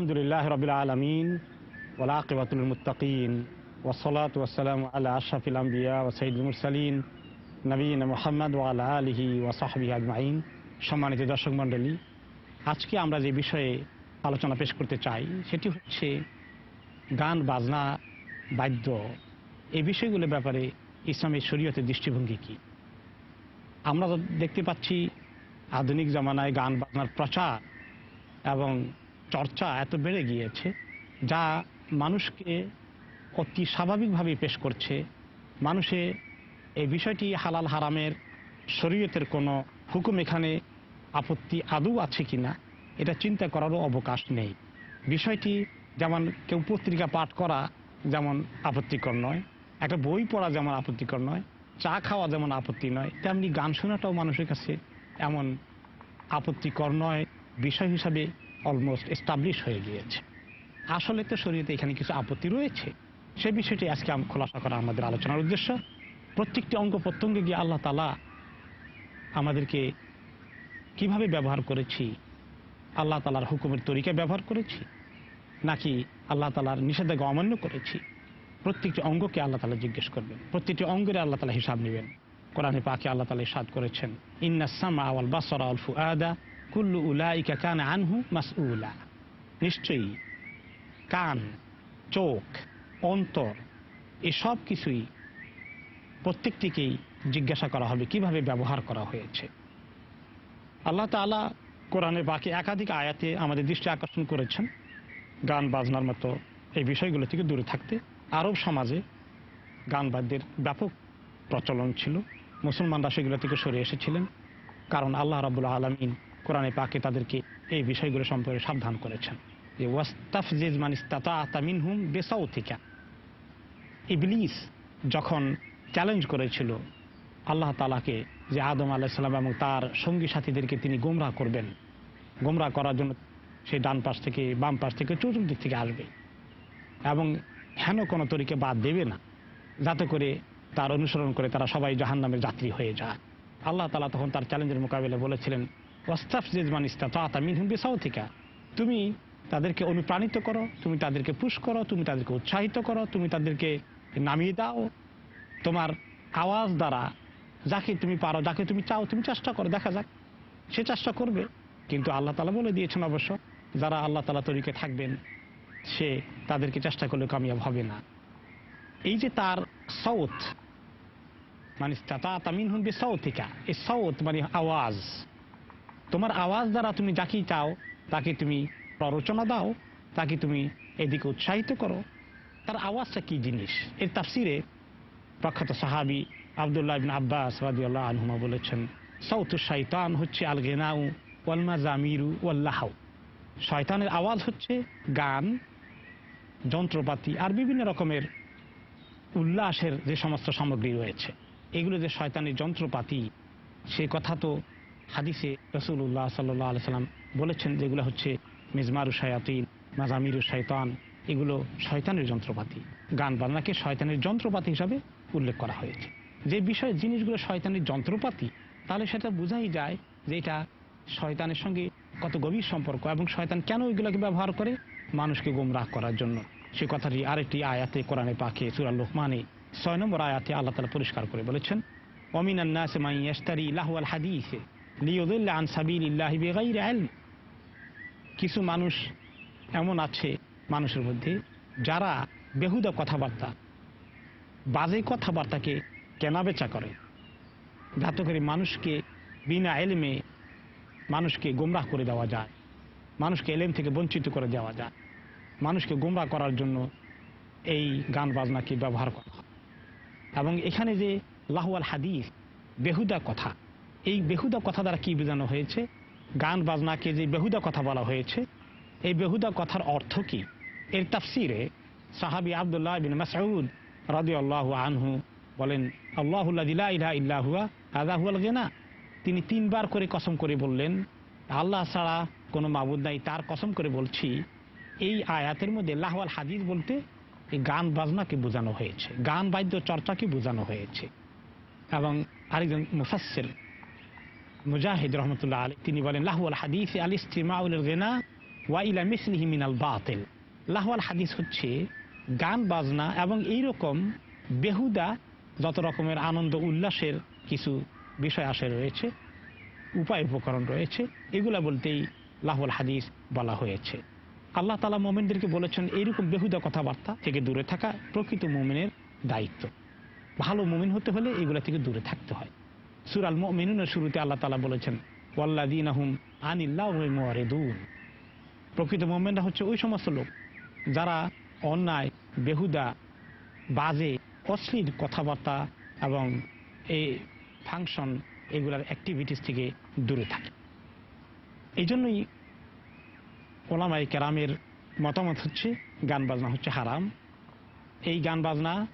আলহামদুলিল্লাহ রবিল আলমিন ওলাকিবাতুল মুতাকিন ওসলাত ওসালাম আল্লাহ আশরাফিল আম্বিয়া ও সঈদুল মুরসালিন নবীন মোহাম্মদ ওয়াল আলহি ওয়াসাহাবি আজমাইন। সম্মানিত দর্শক মণ্ডলী, আজকে আমরা যে বিষয়ে আলোচনা পেশ করতে চাই সেটি হচ্ছে গান, বাজনা, বাদ্য, এই বিষয়গুলোর ব্যাপারে ইসলামের শরীয়তের দৃষ্টিভঙ্গি কী? আমরা দেখতে পাচ্ছি আধুনিক জামানায় গান, বাজনার প্রচার এবং চর্চা এত বেড়ে গিয়েছে, যা মানুষকে অতি স্বাভাবিকভাবে পেশ করছে। মানুষে এই বিষয়টি হালাল হারামের শরীয়তের কোনো হুকুম এখানে আপত্তি আদৌ আছে কি না, এটা চিন্তা করারও অবকাশ নেই। বিষয়টি যেমন কেউ পত্রিকা পাঠ করা যেমন আপত্তিকর নয়, একটা বই পড়া যেমন আপত্তিকর নয়, চা খাওয়া যেমন আপত্তি নয়, তেমনি গান শোনাটাও মানুষের কাছে এমন আপত্তিকর নয়। বিষয় হিসাবে অলমোস্ট এস্টাবলিশ হয়ে গিয়েছে। আসলে তো শরীরে এখানে কিছু আপত্তি রয়েছে। সে বিষয়টি আজকে আমি খোলাসা করা আমাদের আলোচনার উদ্দেশ্য। প্রত্যেকটি অঙ্গ প্রত্যঙ্গে গিয়ে আল্লাহ তালা আমাদেরকে কীভাবে ব্যবহার করেছি, আল্লাহ তালার হুকুমের তরিকা ব্যবহার করেছি, নাকি আল্লাহ তালার নিষেধাজ্ঞা অমান্য করেছি, প্রত্যেকটি অঙ্গকে আল্লাহ তালা জিজ্ঞেস করবেন। প্রত্যেকটি অঙ্গের আল্লাহ তালা হিসাব নেবেন। কোরআনে পাকে আল্লাহ তালা ইসাদ করেছেন ইন্নাসামা আওয়াল বাসরা আল ফুআদা কুল্লু উলাইকা কান আনহু মাসউলা। নিশ্চয়ই কান, চোখ, অন্তর এসব কিছুই প্রত্যেকটিকেই জিজ্ঞাসা করা হবে, কীভাবে ব্যবহার করা হয়েছে। আল্লাহ তালা কোরআনের বাকি একাধিক আয়াতে আমাদের দৃষ্টি আকর্ষণ করেছেন। গান বাজনার মতো এই বিষয়গুলো থেকে দূরে থাকতে আরব সমাজে গান বাদ্যের ব্যাপক প্রচলন ছিল। মুসলমানরা সেগুলো থেকে সরে এসেছিলেন। কারণ আল্লাহ রাবুল্লাহ আলমিন কোরআনে পাকে তাদেরকে এই বিষয়গুলো সম্পর্কে সাবধান করেছেন। যে ওয়াস্তাফজিজ মানিস্তাতা তামিন হুম বেসাউ থেকে ইবলিস যখন চ্যালেঞ্জ করেছিল আল্লাহ তালাকে যে আদম আলাইসাল্লাম এবং তার সঙ্গী সাথীদেরকে তিনি গোমরাহ করবেন, গোমরাহ করার জন্য সে ডান পাশ থেকে, বাম পাশ থেকে, চতুর্দিক থেকে আসবে। এবং হেন কোনো তরিকে বাদ দেবে না, যাতে করে তার অনুসরণ করে তারা সবাই জাহান নামের যাত্রী হয়ে যায়। আল্লাহ তালা তখন তার চ্যালেঞ্জের মোকাবিলায় বলেছিলেন তুমি তাদেরকে অনুপ্রাণিত করো, তুমি তাদেরকে পুশ করো, তুমি তাদেরকে উৎসাহিত করো, তুমি তাদেরকে নামিয়ে দাও। তোমার আওয়াজ দ্বারা যাকে তুমি পারো, যাকে তুমি চাও, তুমি চেষ্টা করো, দেখা যাক। সে চেষ্টা করবে, কিন্তু আল্লাহ তালা বলে দিয়েছেন অবশ্য, যারা আল্লাহ তালা তরিকে থাকবেন, সে তাদেরকে চেষ্টা করলে কামিয়াব হবে না। এই যে তার সৌথ মানে তামিন হুনবে সৌথিকা এই সৌথ মানে আওয়াজ। তোমার আওয়াজ দ্বারা তুমি যাকেই চাও, তাকে তুমি প্ররোচনা দাও, তাকে তুমি এদিকে উৎসাহিত করো। তার আওয়াজটা কি জিনিস? এর তাফসিরে প্রখ্যাত সাহাবি আবদুল্লাহ ইবিন আব্বাস রাদিউল্লাহ আনহুমা বলেছেন সৌত শৈতান হচ্ছে আল গেনাউ ওয়ালমা জামিরু ওয়াল্লাহাউ। শয়তানের আওয়াজ হচ্ছে গান, যন্ত্রপাতি আর বিভিন্ন রকমের উল্লাসের যে সমস্ত সামগ্রী রয়েছে। এগুলো যে শয়তানের যন্ত্রপাতি, সে কথা তো হাদিসে রসুল্লাহ সাল্লাহ আলি সাল্লাম বলেছেন যেগুলো হচ্ছে মিজমারু শায়াতিন, মাজামিরু শয়তান। এগুলো শয়তানের যন্ত্রপাতি। গান বাজনাকে শয়তানের যন্ত্রপাতি হিসাবে উল্লেখ করা হয়েছে। যে বিষয় জিনিসগুলো শয়তানের যন্ত্রপাতি, তাহলে সেটা বোঝাই যায় যে এটা শয়তানের সঙ্গে কত গভীর সম্পর্ক এবং শয়তান কেন ওইগুলোকে ব্যবহার করে? মানুষকে গোমরাহ করার জন্য। সে কথাটি আরেকটি আয়াতে, কোরআনে পাকে, সুরা লোকমানে, ছয় নম্বর আয়াতে আল্লাহ তালা পরিষ্কার করে বলেছেন অমিনান্নাসে মাই ইস্তারি লাহুয়াল হাদিসে। আন আলম কিছু মানুষ এমন আছে মানুষের মধ্যে যারা বেহুদা কথাবার্তা, বাজে কথাবার্তাকে কেনাবেচা করে। যাতে করে মানুষকে বিনা এলেমে মানুষকে গোমরাহ করে দেওয়া যায়, মানুষকে এলেম থেকে বঞ্চিত করে দেওয়া যায়, মানুষকে গোমরাহ করার জন্য এই গান বাজনাকে ব্যবহার করা এবং এখানে যে লাহুয়াল হাদিস, বেহুদা কথা এই বেহুদা কথা দ্বারা কি বোঝানো হয়েছে? গান, বাজনাকে যে বেহুদা কথা বলা হয়েছে, এই বেহুদা কথার অর্থ কি? এর তাফসিরে সাহাবি আবদুল্লাহ বিন মাসউদ রাদি আল্লাহ আনহু বলেন আল্লাহুল্লাহ ইলাহা ইল্লাহুয়া আদাহুয়াল গেনা। তিনি তিনবার করে কসম করে বললেন, আল্লাহ ছাড়া কোনো মাবুদ নাই, তার কসম করে বলছি, এই আয়াতের মধ্যে লাহওয়াল হাদিস বলতে এই গান, বাজনাকে বোঝানো হয়েছে, গান বাদ্য চর্চাকে বোঝানো হয়েছে। এবং আরেকজন মুফাসের মুজাহিদ রহমতুল্লাহ আলী তিনি বলেন লাহুয়াল হাদিস আল ইস্তিমাউল গেনা ওয়া ইলা মিসলিহি মিনাল বাতিল। লাহওয়াল হাদিস হচ্ছে গান, বাজনা এবং এই রকম বেহুদা যত রকমের আনন্দ, উল্লাসের কিছু বিষয় আসে রয়েছে, উপায়, উপকরণ রয়েছে, এগুলা বলতেই লাহুল হাদিস বলা হয়েছে। আল্লাহ তালা মোমেনদেরকে বলেছেন, এইরকম বেহুদা কথাবার্তা থেকে দূরে থাকা প্রকৃত মোমেনের দায়িত্ব। ভালো মোমেন হতে হলে এগুলা থেকে দূরে থাকতে হয়। সুরাল মিনুনের শুরুতে আল্লাহ তালা বলেছেন ওয়াল্লাদিন আহুম আনিল্লাহ মুয়ারিদুন প্রকৃত মোমেনরা হচ্ছে ওই সমস্ত লোক যারা অন্যায়, বেহুদা, বাজে, অশ্লীল কথাবার্তা এবং এই ফাংশন এগুলার অ্যাক্টিভিটিস থেকে দূরে থাকে। এই জন্যই ওলামাই কেরামের মতামত হচ্ছে, গান বাজনা হচ্ছে হারাম। এই গান বাজনা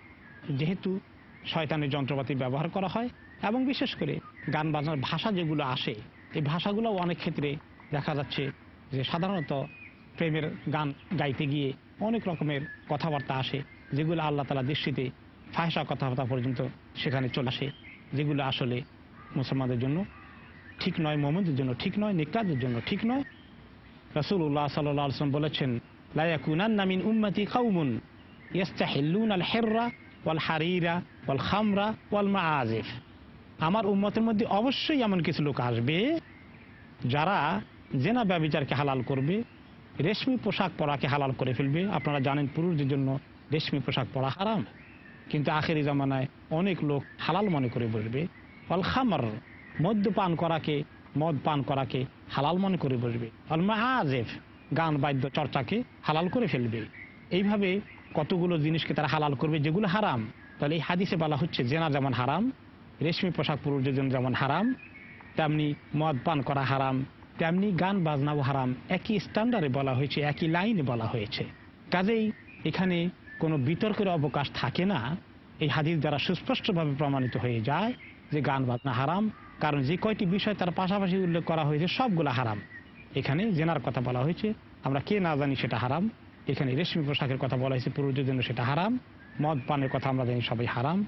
যেহেতু শয়তানের যন্ত্রপাতি ব্যবহার করা হয় এবং বিশেষ করে গান বাজনার ভাষা যেগুলো আসে, এই ভাষাগুলো অনেক ক্ষেত্রে দেখা যাচ্ছে যে সাধারণত প্রেমের গান গাইতে গিয়ে অনেক রকমের কথাবার্তা আসে, যেগুলো আল্লাহ তালা দৃষ্টিতে ফায়সা কথাবার্তা পর্যন্ত সেখানে চলে আসে, যেগুলো আসলে মুসলমানদের জন্য ঠিক নয় মোহাম্মদের জন্য ঠিক নয় নিকাজের জন্য ঠিক নয়। রসুল্লাহ সাল্লাম বলেছেন লায়াকুনান নামিন উম্মতি কাউমুন ইয়াস্তাহিল্লুন আল হেররা ওয়াল হারিরা ওয়াল খামরা ওয়াল মাআজিফ আমার উম্মতের মধ্যে অবশ্যই এমন কিছু লোক আসবে যারা জেনা ব্যবিচারকে হালাল করবে, রেশমি পোশাক পরাকে হালাল করে ফেলবে। আপনারা জানেন পুরুষদের জন্য রেশমি পোশাক পরা হারাম। কিন্তু আখেরি জামানায় অনেক লোক হালাল মনে করে বসবে। অল খামার মদ্যপান করাকে, মদ পান করাকে হালাল মনে করে বসবে। অল আজেফ গান, বাদ্য চর্চাকে হালাল করে ফেলবে। এইভাবে কতগুলো জিনিসকে তারা হালাল করবে যেগুলো হারাম? তাহলে এই হাদিসে বলা হচ্ছে জেনা যেমন হারাম রেশমি পোশাক পুরুষদের জন্য যেমন হারাম, তেমনি মদ পান করা হারাম, তেমনি গান বাজনাও হারাম। একই স্ট্যান্ডার্ডে বলা হয়েছে, একই লাইনে বলা হয়েছে। কাজেই এখানে কোনো বিতর্কের অবকাশ থাকে না। এই হাদিস দ্বারা সুস্পষ্টভাবে প্রমাণিত হয়ে যায় যে গান বাজনা হারাম, কারণ যে কয়টি বিষয় তার পাশাপাশি উল্লেখ করা হয়েছে, সবগুলো হারাম। এখানে জেনার কথা বলা হয়েছে, আমরা কে না জানি সেটা হারাম। এখানে রেশমি পোশাকের কথা বলা হয়েছে, পুরুষদের জন্য সেটা হারাম। মদ পানের কথা আমরা জানি সবাই হারাম।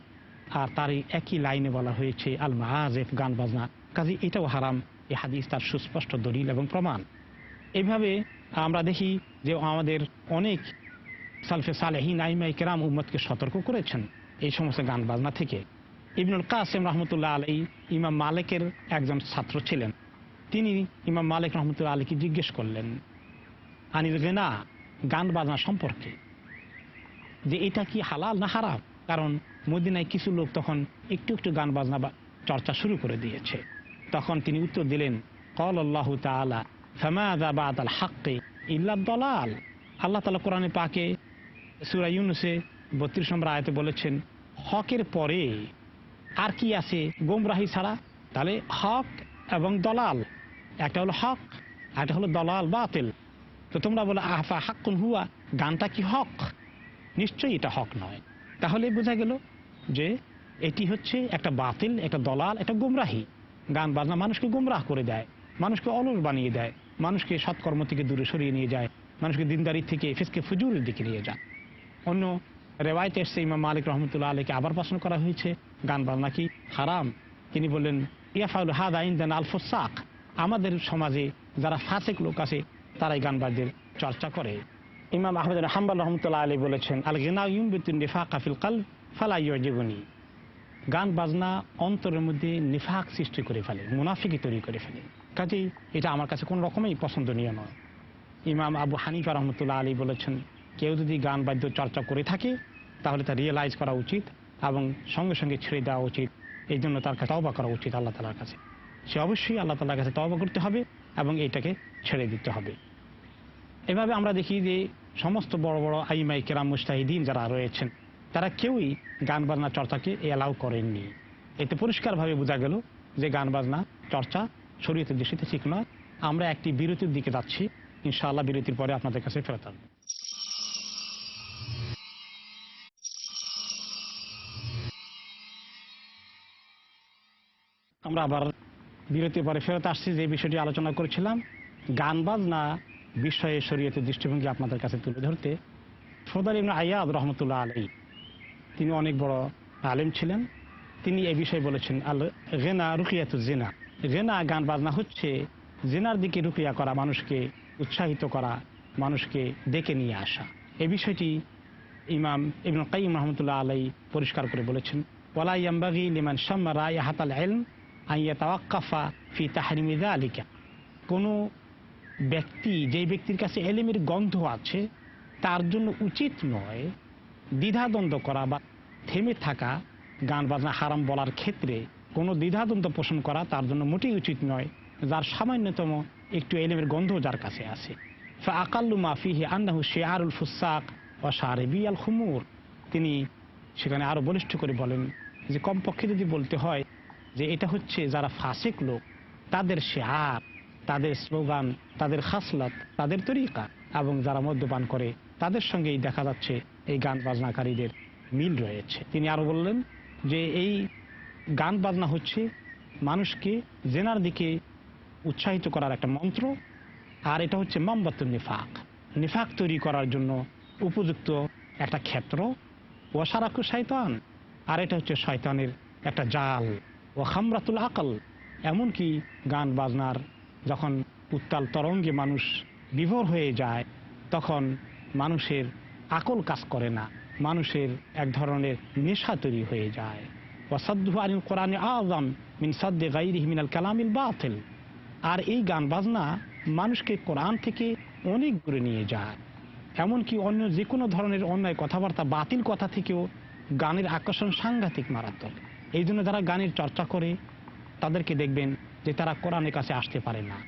আর তারই একই লাইনে বলা হয়েছে আল মাহাজেফ গান বাজনা কাজে এটাও হারাম, এ হাদিস তার সুস্পষ্ট দলিল এবং প্রমাণ। এইভাবে আমরা দেখি যে আমাদের অনেক সালফে সালেহিন আইমাই কেরাম উম্মদকে সতর্ক করেছেন এই সমস্ত গান বাজনা থেকে। ইবনুল কাসেম রহমতুল্লাহ আলী ইমাম মালিকের একজন ছাত্র ছিলেন। তিনি ইমাম মালিক রহমতুল্লাহ আলীকে জিজ্ঞেস করলেন, আনিল গেনা গান বাজনা সম্পর্কে, যে এটা কি হালাল না হারাম? কারণ মদিনায় কিছু লোক তখন একটু একটু গান বাজনা বা চর্চা শুরু করে দিয়েছে। তখন তিনি উত্তর দিলেন কল আল্লাহ তালা ফামাদা বাদ আল হাক্কে ইল্লা দলাল আল্লাহ তালা কোরআনে পাকে সুরা ইউনুসে বত্রিশ নম্বর আয়তে বলেছেন, হকের পরে আর কি আছে গোমরাহি ছাড়া? তাহলে হক এবং দলাল, একটা হলো হক একটা হলো দলাল বাতিল। তো তোমরা বলো, আহফা হাক্কুন হুয়া? গানটা কি হক? নিশ্চয়ই এটা হক নয়। তাহলে বোঝা গেল যে এটি হচ্ছে একটা বাতিল, একটা দলাল, একটা গুমরাহি। গান বাজনা মানুষকে গুমরাহ করে দেয়, মানুষকে অলস বানিয়ে দেয়, মানুষকে সৎকর্ম থেকে দূরে সরিয়ে নিয়ে যায়, মানুষকে দিনদারি থেকে ফিসকে ফুজুরের দিকে নিয়ে যায়। অন্য রেওয়ায়ত এসছে ইমাম মালিক রহমতুল্লাহ আলীকে আবার প্রশ্ন করা হয়েছে, গান বাজনা কি হারাম? তিনি বললেন ইয়াফাউল হাদ আইন দেন আলফোসাক আমাদের সমাজে যারা ফাসেক লোক আছে, তারাই গান বাদ্যের চর্চা করে। ইমাম আহমেদ হাম্বাল রহমতুল্লাহ আলী বলেছেন আল গিনা ইউমবিতুন নিফা কাফিল কাল ফালা জীবনী গান, বাজনা অন্তরের মধ্যে নিফাক সৃষ্টি করে ফেলে, মুনাফিকি তৈরি করে ফেলে। কাজেই এটা আমার কাছে কোনো রকমই পছন্দনীয় নয়। ইমাম আবু হানিফা রহমতুল্লাহ আলী বলেছেন, কেউ যদি গান বাদ্য চর্চা করে থাকে, তাহলে তা রিয়েলাইজ করা উচিত এবং সঙ্গে সঙ্গে ছেড়ে দেওয়া উচিত। এই জন্য তার কাছে তবা করা উচিত আল্লাহ তালার কাছে। সে অবশ্যই আল্লাহ তালার কাছে তবা করতে হবে এবং এটাকে ছেড়ে দিতে হবে। এভাবে আমরা দেখি যে সমস্ত বড় বড় আইমাই কেরাম মুস্তাহিদিন যারা রয়েছেন, তারা কেউই গান বাজনা চর্চাকে এলাও করেননি। এতে পরিষ্কারভাবে বোঝা গেল যে গান বাজনা চর্চা শরীয়তের দৃষ্টিতে ঠিক নয়। আমরা একটি বিরতির দিকে যাচ্ছি। ইনশাআল্লাহ বিরতির পরে আপনাদের কাছে ফেরত আসব। আমরা আবার বিরতির পরে ফেরত আসছি। যে বিষয়টি আলোচনা করেছিলাম, গান বাজনা বিষয়ে শরীয়তের দৃষ্টিভঙ্গি আপনাদের কাছে তুলে ধরতে ফোদার ইবনে আয়াদ রহমতুল্লাহ আলী তিনি অনেক বড় আলেম ছিলেন। তিনি এই বিষয়ে বলেছেন, আল গেনা রুকিয়াতু জেনা। গেনা গান বাজনা হচ্ছে জেনার দিকে রুকিয়া করা, মানুষকে উৎসাহিত করা, মানুষকে ডেকে নিয়ে আসা। এ বিষয়টি ইমাম ইবন কাইম রহমতুল্লাহ আলাই পরিষ্কার করে বলেছেন ওলা ইয়াম্বাগি লিমান শাম্মা রায় হাতাল এলম আইয়া তাওয়াক্কাফা ফি তাহারিমিদা আলিকা কোনো ব্যক্তি, যেই ব্যক্তির কাছে এলেমের গন্ধ আছে, তার জন্য উচিত নয় দ্বিধাদ্বন্দ্ব করা বা থেমে থাকা, গান বাজনা হারাম বলার ক্ষেত্রে কোনো দ্বিধাদ্বন্দ্ব পোষণ করা তার জন্য মোটেই উচিত নয়, যার সামান্যতম একটু এলেমের গন্ধ যার কাছে আছে। আকাল্লু মাফিহি আন্নাহু শেয়ারুল ফুসাক ও সারেবি আল খুমুর তিনি সেখানে আরও বলিষ্ঠ করে বলেন যে, কমপক্ষে যদি বলতে হয় যে, এটা হচ্ছে যারা ফাসিক লোক, তাদের শেয়ার তাদের স্লোগান, তাদের খাসলাত, তাদের তরিকা এবং যারা মদ্যপান করে, তাদের সঙ্গেই দেখা যাচ্ছে এই গান বাজনাকারীদের মিল রয়েছে। তিনি আরও বললেন যে, এই গান বাজনা হচ্ছে মানুষকে জেনার দিকে উৎসাহিত করার একটা মন্ত্র, আর এটা হচ্ছে মামবাতুল নিফাক। নিফাক তৈরি করার জন্য উপযুক্ত একটা ক্ষেত্র ও সারাকু শয়তান আর এটা হচ্ছে শয়তানের একটা জাল ও খামরাতুল আকল। এমনকি গান বাজনার যখন উত্তাল তরঙ্গে মানুষ বিভোর হয়ে যায়, তখন মানুষের আকল কাজ করে না। মানুষের এক ধরনের নেশা তৈরি হয়ে যায়। ওয়াসাদ্দু আনিল কোরআনে আজম মিন সাদ্দে গাইরিহি মিনাল কালামিল বাতিল। আর এই গান বাজনা মানুষকে কোরআন থেকে অনেক দূরে নিয়ে যায়। এমনকি অন্য যে কোনো ধরনের অন্যায় কথাবার্তা বাতিল কথা থেকেও গানের আকর্ষণ সাংঘাতিক মারাত্মক। এই জন্য যারা গানের চর্চা করে তাদেরকে দেখবেন যে তারা কোরআনের কাছে আসতে পারে না।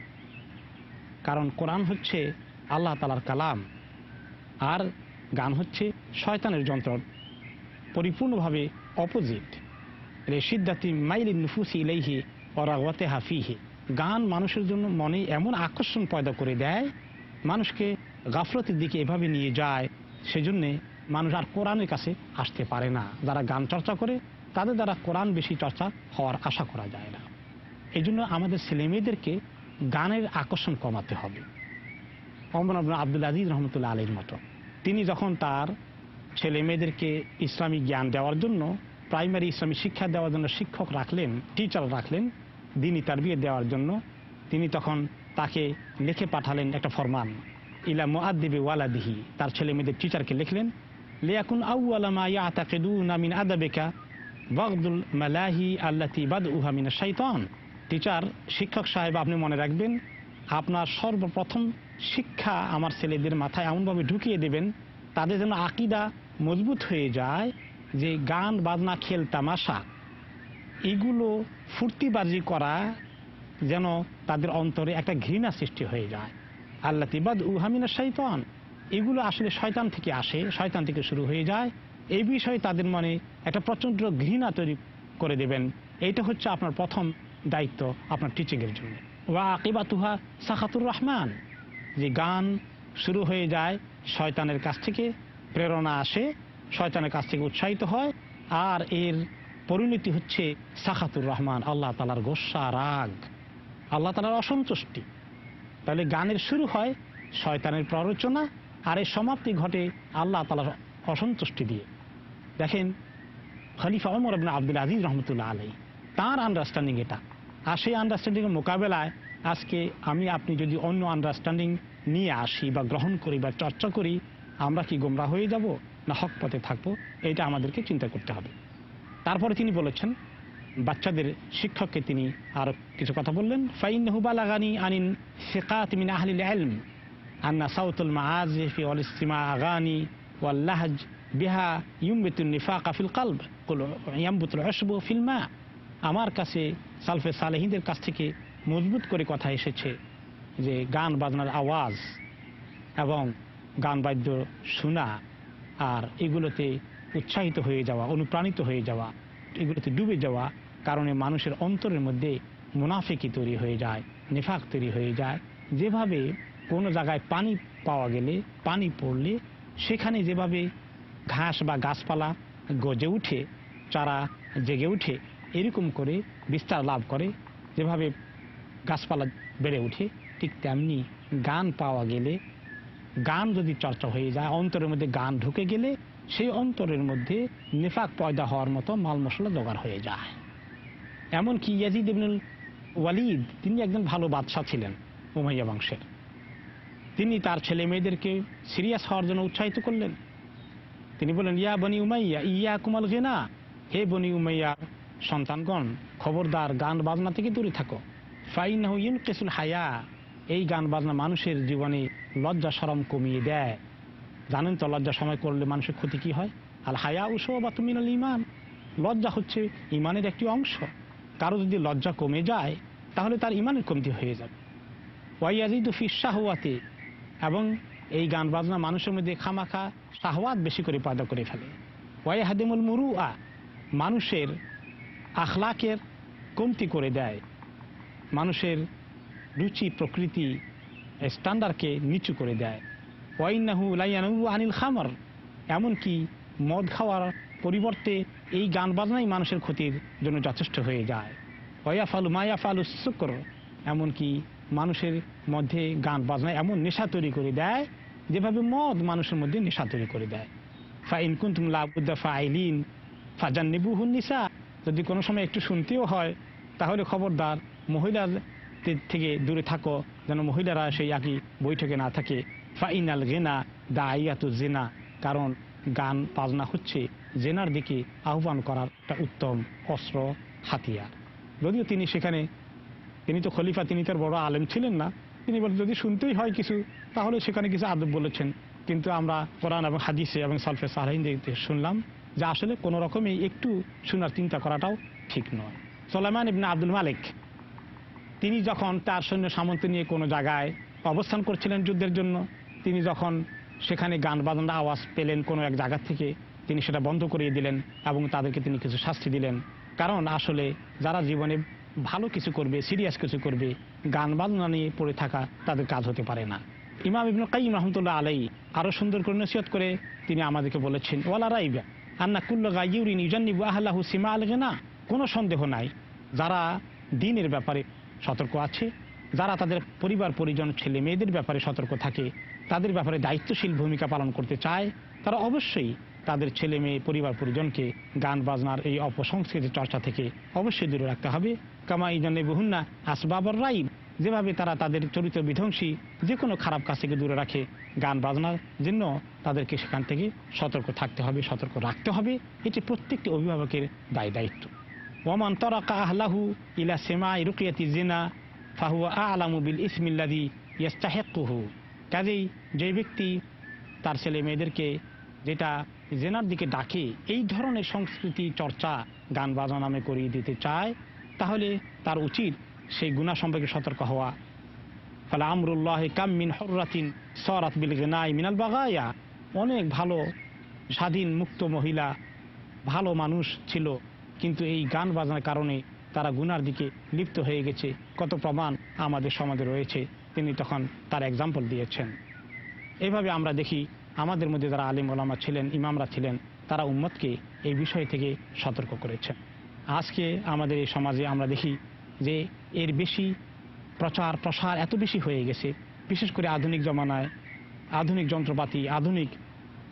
কারণ কোরআন হচ্ছে আল্লাহ তালার কালাম, আর গান হচ্ছে শয়তানের যন্ত্র, পরিপূর্ণভাবে অপোজিট রে রেশিদ্দাতি মাইলি নুফুসি ইলেহি অরাগতে হাফিহি গান মানুষের জন্য মনে এমন আকর্ষণ পয়দা করে দেয়, মানুষকে গাফলতের দিকে এভাবে নিয়ে যায়, সেজন্যে মানুষ আর কোরআনের কাছে আসতে পারে না। যারা গান চর্চা করে তাদের দ্বারা কোরআন বেশি চর্চা হওয়ার আশা করা যায় না। এই জন্য আমাদের ছেলেমেয়েদেরকে গানের আকর্ষণ কমাতে হবে। অমর আব্দুল আজিজ রহমতুল্লাহ আলীর মতো। তিনি যখন তার ছেলে মেয়েদেরকে ইসলামী জ্ঞান দেওয়ার জন্য, প্রাইমারি ইসলামী শিক্ষা দেওয়ার জন্য শিক্ষক রাখলেন, টিচার রাখলেন দিনই তার বিয়ে দেওয়ার জন্য, তিনি তখন তাকে লিখে পাঠালেন একটা ফরমান, ইলা মুআদ্দিবি ওয়ালাদিহি। তার ছেলে মেয়েদের টিচারকে লিখলেন, লিয়াকুন আউয়ালা মা ইয়াতাকিদুনা মিন আদাবিকা বাগদুল মালাহি আল্লাতি বাদউহা মিনাশ শাইতান। টিচার শিক্ষক সাহেব, আপনি মনে রাখবেন, আপনার সর্বপ্রথম শিক্ষা আমার ছেলেদের মাথায় এমনভাবে ঢুকিয়ে দেবেন, তাদের যেন আকিদা মজবুত হয়ে যায় যে গান, বাজনা, খেল, তামাশা, এগুলো ফুর্তিবাজি করা যেন তাদের অন্তরে একটা ঘৃণা সৃষ্টি হয়ে যায়। আল্লাহ তিবাদ উহামিনা শৈতান এগুলো আসলে শয়তান থেকে আসে, শয়তান থেকে শুরু হয়ে যায়। এই বিষয়ে তাদের মনে একটা প্রচণ্ড ঘৃণা তৈরি করে দেবেন। এইটা হচ্ছে আপনার প্রথম দায়িত্ব আপনার টিচিংয়ের জন্য। ওয়া আকিবাতুহা সাখাতুর রহমান। যে গান শুরু হয়ে যায়, শয়তানের কাছ থেকে প্রেরণা আসে, শয়তানের কাছ থেকে উৎসাহিত হয়, আর এর পরিণতি হচ্ছে সাখাতুর রহমান, আল্লাহ তালার গোসা রাগ। আল্লাহ তালার অসন্তুষ্টি। তাহলে গানের শুরু হয় শয়তানের প্ররোচনা, আর এর সমাপ্তি ঘটে আল্লাহ তালার অসন্তুষ্টি দিয়ে। দেখেন, খলিফা ওমর আবিন আব্দুল আজিজ রহমতুল্লাহ আলাই তার আন্ডারস্ট্যান্ডিং এটা। আর সেই আন্ডারস্ট্যান্ডিংয়ের মোকাবেলায় আজকে আমি, আপনি যদি অন্য আন্ডারস্ট্যান্ডিং নিয়ে আসি বা গ্রহণ করি বা চর্চা করি, আমরা কি গোমরা হয়ে যাব না হক পথে থাকব? এটা আমাদেরকে চিন্তা করতে হবে। তারপরে তিনি বলেছেন, বাচ্চাদের শিক্ষককে তিনি আরও কিছু কথা বললেন ফাইন হুবালাগানি আনিন শেকাত মিন আহলিল ইলম, আন্না সাউতুল ওয়াল ইস্তিমা আগানি লাহজ বিহা ইউমবিতুন নিফাকা ফিল কলব কুল ইয়ামবুতুল উশবু ফিল মা আমার কাছে সালফে সালেহিনদের কাছ থেকে মজবুত করে কথা এসেছে যে গান বাজনার আওয়াজ এবং গান বাদ্য শোনা আর এগুলোতে উৎসাহিত হয়ে যাওয়া, অনুপ্রাণিত হয়ে যাওয়া, এগুলোতে ডুবে যাওয়া কারণে মানুষের অন্তরের মধ্যে মুনাফিকি তৈরি হয়ে যায়, নেফাক তৈরি হয়ে যায়। যেভাবে কোনো জায়গায় পানি পাওয়া গেলে, পানি পড়লে সেখানে যেভাবে ঘাস বা গাছপালা গজে উঠে, চারা জেগে উঠে, এরকম করে বিস্তার লাভ করে, যেভাবে গাছপালা বেড়ে ওঠে ঠিক তেমনি গান পাওয়া গেলে, গান যদি চর্চা হয়ে যায়, অন্তরের মধ্যে গান ঢুকে গেলে, সেই অন্তরের মধ্যে নেফাক পয়দা হওয়ার মতো মাল মশলা জোগাড় হয়ে যায়। এমনকি ইয়াজিদ ইবনুল ওয়ালিদ, তিনি একজন ভালো বাদশাহ ছিলেন, উমাইয়া বংশের। তিনি তার ছেলে মেয়েদেরকে সিরিয়াস হওয়ার জন্য উৎসাহিত করলেন। তিনি বললেন, ইয়া বনি উমাইয়া ইয়া কুমাল গেনা। হে বনি উমাইয়ার সন্তানগণ, খবরদার গান বাজনা থেকে দূরে থাকো। ফাইন ইউন কেসুল হায়া। এই গান বাজনা মানুষের জীবনে লজ্জা সরম কমিয়ে দেয়। জানেন তো, লজ্জা সময় করলে মানুষের ক্ষতি কি হয়? আল হায়া উসো বা তুমিনাল ইমান লজ্জা হচ্ছে ইমানের একটি অংশ। কারও যদি লজ্জা কমে যায়, তাহলে তার ইমানের কমতি হয়ে যাবে। ওয়াইয়াজিদু ফিস শাহওয়াতে। এবং এই গান বাজনা মানুষের মধ্যে খামাখা শাহওয়াত বেশি করে পয়দা করে ফেলে। ওয়াই হাদিমুল মুরু আ মানুষের আখলাকের কমতি করে দেয়। মানুষের রুচি, প্রকৃতি, স্ট্যান্ডার্ডকে নিচু করে দেয়। ওয়াইনাহু লাইয়ানু আনিল খামার এমনকি মদ খাওয়ার পরিবর্তে এই গান বাজনাই মানুষের ক্ষতির জন্য যথেষ্ট হয়ে যায়। ওয়াফালু মায়াফালু শুক্র এমনকি মানুষের মধ্যে গান বাজনা এমন নেশা তৈরি করে দেয়, যেভাবে মদ মানুষের মধ্যে নেশা তৈরি করে দেয়। ফা ফাইন কুন্তুম লাবুদ্দা ফাইলিন ফাজান্নিবুহুন নিসা। যদি কোনো সময় একটু শুনতেও হয়, তাহলে খবরদার মহিলাদের থেকে দূরে থাকো, যেন মহিলারা সেই একই বৈঠকে না থাকে। ফাইনাল গেনা দা আইয়াতু জেনা, কারণ গান বাজনা হচ্ছে জেনার দিকে আহ্বান করার একটা উত্তম অস্ত্র, হাতিয়ার। যদিও তিনি সেখানে তিনি তো খলিফা, তিনি তার বড় আলেম ছিলেন না। তিনি বলেন, যদি শুনতেই হয় কিছু, তাহলে সেখানে কিছু আদব বলেছেন। কিন্তু আমরা কোরআন এবং হাদিসে এবং সালফে সাহাইন শুনলাম যে আসলে কোনো রকমই একটু শোনার চিন্তা করাটাও ঠিক নয়। সোলাইমান ইবনে আব্দুল মালিক, তিনি যখন তার সৈন্য সামন্ত নিয়ে কোনো জায়গায় অবস্থান করছিলেন যুদ্ধের জন্য, তিনি যখন সেখানে গান বাজনার আওয়াজ পেলেন কোনো এক জায়গা থেকে, তিনি সেটা বন্ধ করিয়ে দিলেন এবং তাদেরকে তিনি কিছু শাস্তি দিলেন। কারণ আসলে যারা জীবনে ভালো কিছু করবে সিরিয়াস কিছু করবে, গান বাজনা নিয়ে পড়ে থাকা তাদের কাজ হতে পারে না। ইমাম ইবনুল কাইম রহমতুল্লাহ আলাই আরও সুন্দর করে নসিহত করে তিনি আমাদেরকে বলেছেন, ওয়ালা রাইবা আন্না কুল্ল গাইউরিন ইউজান্নিবু আহলাহু সিমা আল না কোনো সন্দেহ নাই, যারা দিনের ব্যাপারে সতর্ক আছে, যারা তাদের পরিবার, পরিজন, ছেলে, মেয়েদের ব্যাপারে সতর্ক থাকে, তাদের ব্যাপারে দায়িত্বশীল ভূমিকা পালন করতে চায়, তারা অবশ্যই তাদের ছেলে মেয়ে, পরিবার, পরিজনকে গান, বাজনার এই অপসংস্কৃতি চর্চা থেকে অবশ্যই দূরে রাখতে হবে। কামা ইজানে বহুন্না আসবাবর রাইব যেভাবে তারা তাদের চরিত্র বিধ্বংসী যে কোনো খারাপ কাজ থেকে দূরে রাখে। গান, বাজনার জন্য তাদেরকে সেখান থেকে সতর্ক থাকতে হবে, সতর্ক রাখতে হবে। এটি প্রত্যেকটি অভিভাবকের দায় দায়িত্ব। ওমান তরাকা আহলাহু ইলা সেমা রুকিয়াতি জিনা ফাহুয়া আলামু বিল ইসমিল্লাদি ইয়াস্তাহেকুহু। কাজেই যে ব্যক্তি তার ছেলে মেয়েদেরকে যেটা জেনার দিকে ডাকে, এই ধরনের সংস্কৃতি চর্চা গান বাজনা নামে করিয়ে দিতে চায়, তাহলে তার উচিত সেই গুণা সম্পর্কে সতর্ক হওয়া। ফলে আমরুল্লাহ কামিন হর্রাতিন সরাত বিল গেনাই মিনাল বাগায়া। অনেক ভালো স্বাধীন মুক্ত মহিলা, ভালো মানুষ ছিল, কিন্তু এই গান বাজনার কারণে তারা গুনার দিকে লিপ্ত হয়ে গেছে। কত প্রমাণ আমাদের সমাজে রয়েছে, তিনি তখন তার এক্সাম্পল দিয়েছেন। এইভাবে আমরা দেখি আমাদের মধ্যে যারা আলিম ওলামা ছিলেন, ইমামরা ছিলেন, তারা উম্মতকে এই বিষয় থেকে সতর্ক করেছেন। আজকে আমাদের এই সমাজে আমরা দেখি যে এর বেশি প্রচার, প্রসার এত বেশি হয়ে গেছে। বিশেষ করে আধুনিক জমানায় আধুনিক যন্ত্রপাতি, আধুনিক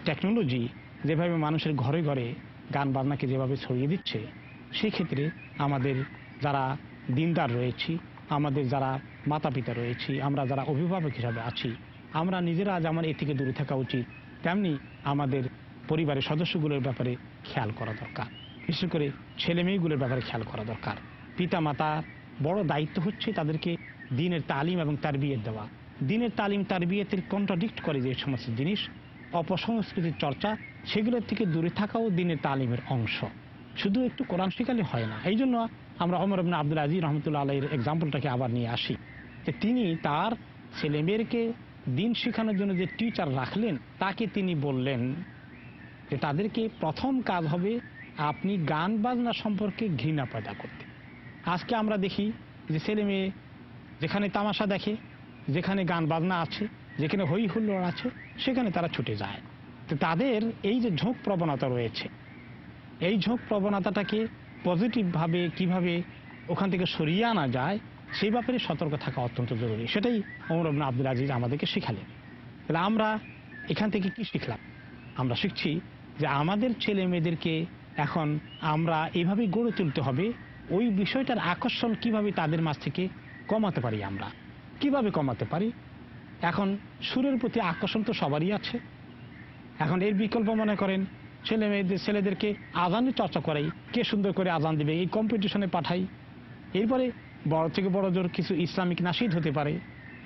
টেকনোলজি যেভাবে মানুষের ঘরে ঘরে গান বাজনাকে যেভাবে ছড়িয়ে দিচ্ছে সেই ক্ষেত্রে আমাদের যারা দিনদার রয়েছি, আমাদের যারা মাতা পিতা রয়েছি, আমরা যারা অভিভাবক হিসাবে আছি আমরা নিজেরা যেমন এ থেকে দূরে থাকা উচিত। তেমনি আমাদের পরিবারের সদস্যগুলোর ব্যাপারে খেয়াল করা দরকার। বিশেষ করে ছেলে মেয়েগুলোর ব্যাপারে খেয়াল করা দরকার। পিতা মাতার বড় দায়িত্ব হচ্ছে তাদেরকে দিনের তালিম এবং তার বিয়ে দেওয়া। দিনের তালিম তার বিয়েতের কন্ট্রাডিক্ট করে যে সমস্ত জিনিস, অপসংস্কৃতির চর্চা, সেগুলোর থেকে দূরে থাকাও দিনের তালিমের অংশ। শুধু একটু কোরআন শিখালে হয় না। এই জন্য আমরা অমর আব্দুল আজিজ রহমতুল্লাহ আলাইয়ের এক্সাম্পলটাকে আবার নিয়ে আসি। যে তিনি তার ছেলে মেয়েকে দিন শেখানোর জন্য যে টিচার রাখলেন, তাকে তিনি বললেন যে তাদেরকে প্রথম কাজ হবে আপনি গান বাজনা সম্পর্কে ঘৃণা পয়দা করতে। আজকে আমরা দেখি যে ছেলে মেয়ে যেখানে তামাশা দেখে, যেখানে গান বাজনা আছে, যেখানে হই হুল্লোড় আছে, সেখানে তারা ছুটে যায়। তো তাদের এই যে ঝোঁক প্রবণতা রয়েছে, এই ঝোঁক প্রবণতাটাকে পজিটিভভাবে কীভাবে ওখান থেকে সরিয়ে আনা যায় সেই ব্যাপারে সতর্ক থাকা অত্যন্ত জরুরি। সেটাই অমর আবনা আব্দুল আজিজ আমাদেরকে শিখালেন। তাহলে আমরা এখান থেকে কি শিখলাম? আমরা শিখছি যে আমাদের ছেলে মেয়েদেরকে এখন আমরা এইভাবে গড়ে তুলতে হবে, ওই বিষয়টার আকর্ষণ কীভাবে তাদের মাঝ থেকে কমাতে পারি আমরা? কীভাবে কমাতে পারি? এখন সুরের প্রতি আকর্ষণ তো সবারই আছে। এখন এর বিকল্প মনে করেন, ছেলে মেয়েদের, ছেলেদেরকে আজানের চর্চা করাই, কে সুন্দর করে আজান দিবে, এই কম্পিটিশনে পাঠাই। এরপরে বড় থেকে বড় জোর কিছু ইসলামিক নাসিদ হতে পারে।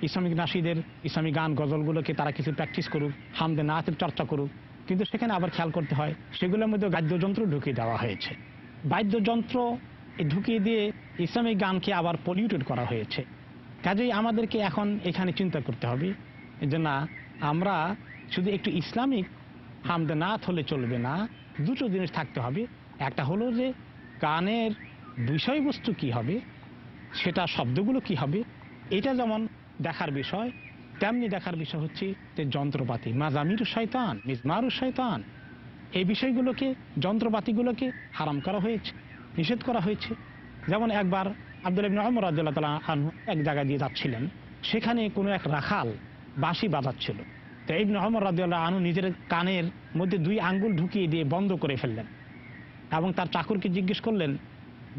ইসলামিক নাসিদের ইসলামিক গান, গজলগুলোকে তারা কিছু প্র্যাকটিস করুক, হামদে নাচের চর্চা করুক। কিন্তু সেখানে আবার খেয়াল করতে হয়, সেগুলোর মধ্যে বাদ্যযন্ত্র ঢুকিয়ে দেওয়া হয়েছে। বাদ্যযন্ত্র ঢুকিয়ে দিয়ে ইসলামিক গানকে আবার পলিউটেড করা হয়েছে। কাজেই আমাদেরকে এখন এখানে চিন্তা করতে হবে যে না, আমরা শুধু একটু ইসলামিক হামদে নাথ হলে চলবে না, দুটো জিনিস থাকতে হবে। একটা হলো যে গানের বিষয়বস্তু কি হবে সেটা শব্দগুলো কি হবে? এটা যেমন দেখার বিষয়, তেমনি দেখার বিষয় হচ্ছে যে যন্ত্রপাতি। মাজামির শয়তান মিজমারু শয়তান, এই বিষয়গুলোকে, যন্ত্রপাতিগুলোকে হারাম করা হয়েছে, নিষেধ করা হয়েছে। যেমন একবার আব্দুল ইবনে ওমর রাদিয়াল্লাহু তাআলা আনহু এক জায়গায় দিয়ে যাচ্ছিলেন, সেখানে কোনো এক রাখাল বাঁশি বাজাচ্ছিল। তো ইবনে ওমর রাদিয়াল্লাহু আনু নিজের কানের মধ্যে দুই আঙ্গুল ঢুকিয়ে দিয়ে বন্ধ করে ফেললেন এবং তার চাকরকে জিজ্ঞেস করলেন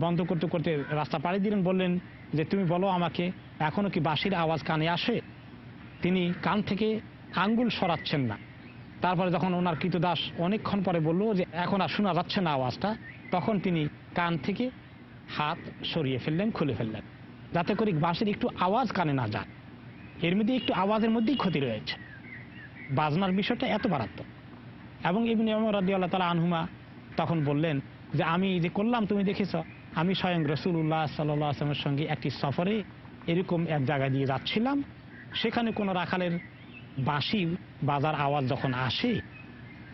বন্ধ করতে করতে রাস্তা পাড়ি দিলেন, বললেন যে, তুমি বলো আমাকে, এখনও কি বাঁশির আওয়াজ কানে আসে? তিনি কান থেকে আঙ্গুল সরাচ্ছেন না। তারপরে যখন ওনার কৃতদাস অনেকক্ষণ পরে বলল যে, এখন আর শোনা যাচ্ছে না আওয়াজটা, তখন তিনি কান থেকে হাত সরিয়ে ফেললেন, খুলে ফেললেন, যাতে করে বাঁশির একটু আওয়াজ কানে না যায়। এর মধ্যে একটু আওয়াজের মধ্যেই ক্ষতি রয়েছে। বাজনার বিষয়টা এত মারাত্মক। এবং ইবনে ওমর রাদিয়াল্লাহু তালা আনহুমা তখন বললেন যে, আমি যে করলাম, তুমি দেখেছ? আমি স্বয়ং রসুল্লাহ সাল্লাহ আসলামের সঙ্গে একটি সফরে এরকম এক জায়গা দিয়ে যাচ্ছিলাম। সেখানে কোনো রাখালের বাঁশি বাজার আওয়াজ যখন আসে,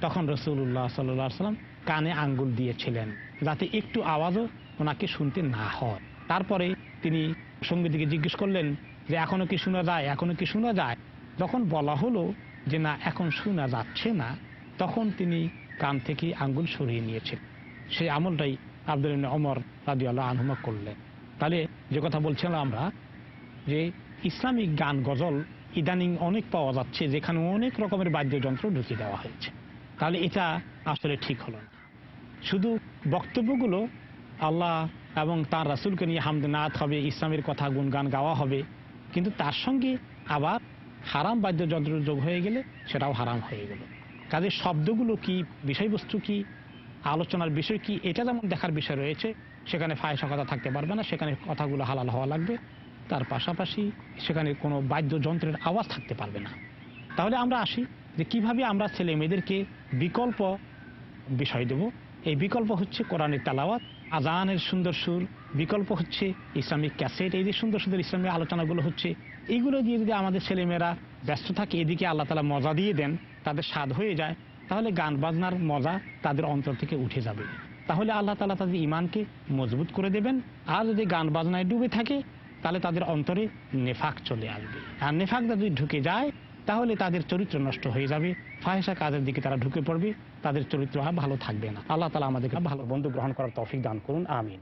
তখন রসুল্লাহ সাল্লাহ সাল্লাম কানে আঙ্গুল দিয়েছিলেন যাতে একটু আওয়াজও ওনাকে শুনতে না হয়। তারপরে তিনি সঙ্গীদিকে জিজ্ঞেস করলেন যে, এখনও কি শোনা যায়? এখনও কি শোনা যায়? যখন বলা হলো যে, না, এখন শোনা যাচ্ছে না, তখন তিনি কান থেকে আঙ্গুল সরিয়ে নিয়েছেন সেই আমলটাই আব্দুল ওমর রাজি আল্লাহ আনহুমা করলেন। তাহলে যে কথা বলছিলাম আমরা, যে ইসলামিক গান, গজল ইদানিং অনেক পাওয়া যাচ্ছে যেখানে অনেক রকমের বাদ্যযন্ত্র ঢুকিয়ে দেওয়া হয়েছে। তাহলে এটা আসলে ঠিক হলো না। শুধু বক্তব্যগুলো আল্লাহ এবং তার রাসুলকে নিয়ে হামদ নাথ হবে, ইসলামের কথা গুনগান গাওয়া হবে, কিন্তু তার সঙ্গে আবার হারাম বাদ্যযন্ত্র যোগ হয়ে গেলে সেটাও হারাম হয়ে গেল। কাজে শব্দগুলো কি, বিষয়বস্তু কি আলোচনার বিষয় কি? এটা যেমন দেখার বিষয় রয়েছে, সেখানে ফায়সা কথা থাকতে পারবে না, সেখানে কথাগুলো হালাল হওয়া লাগবে। তার পাশাপাশি সেখানে কোনো বাদ্যযন্ত্রের আওয়াজ থাকতে পারবে না। তাহলে আমরা আসি যে কীভাবে আমরা ছেলে মেয়েদেরকে বিকল্প বিষয় দেব। এই বিকল্প হচ্ছে কোরআনের তালাওয়াত আজানের সুন্দর সুর, বিকল্প হচ্ছে ইসলামিক ক্যাসেট, এই যে সুন্দর সুন্দর ইসলামিক আলোচনাগুলো হচ্ছে এইগুলো দিয়ে যদি আমাদের ছেলেমেয়েরা ব্যস্ত থাকে, এদিকে আল্লাহ তালা মজা দিয়ে দেন, তাদের স্বাদ হয়ে যায় তাহলে গান বাজনার মজা তাদের অন্তর থেকে উঠে যাবে। তাহলে আল্লাহ তালা তাদের ইমানকে মজবুত করে দেবেন। আর যদি গান বাজনায় ডুবে থাকে, তাহলে তাদের অন্তরে নেফাক চলে আসবে। আর নেফাক যদি ঢুকে যায়, তাহলে তাদের চরিত্র নষ্ট হয়ে যাবে। ফাহেসা কাজের দিকে তারা ঢুকে পড়বে, তাদের চরিত্র ভালো থাকবে না। আল্লাহ তালা আমাদেরকে ভালো বন্ধু গ্রহণ করার তৌফিক দান করুন। আমিন।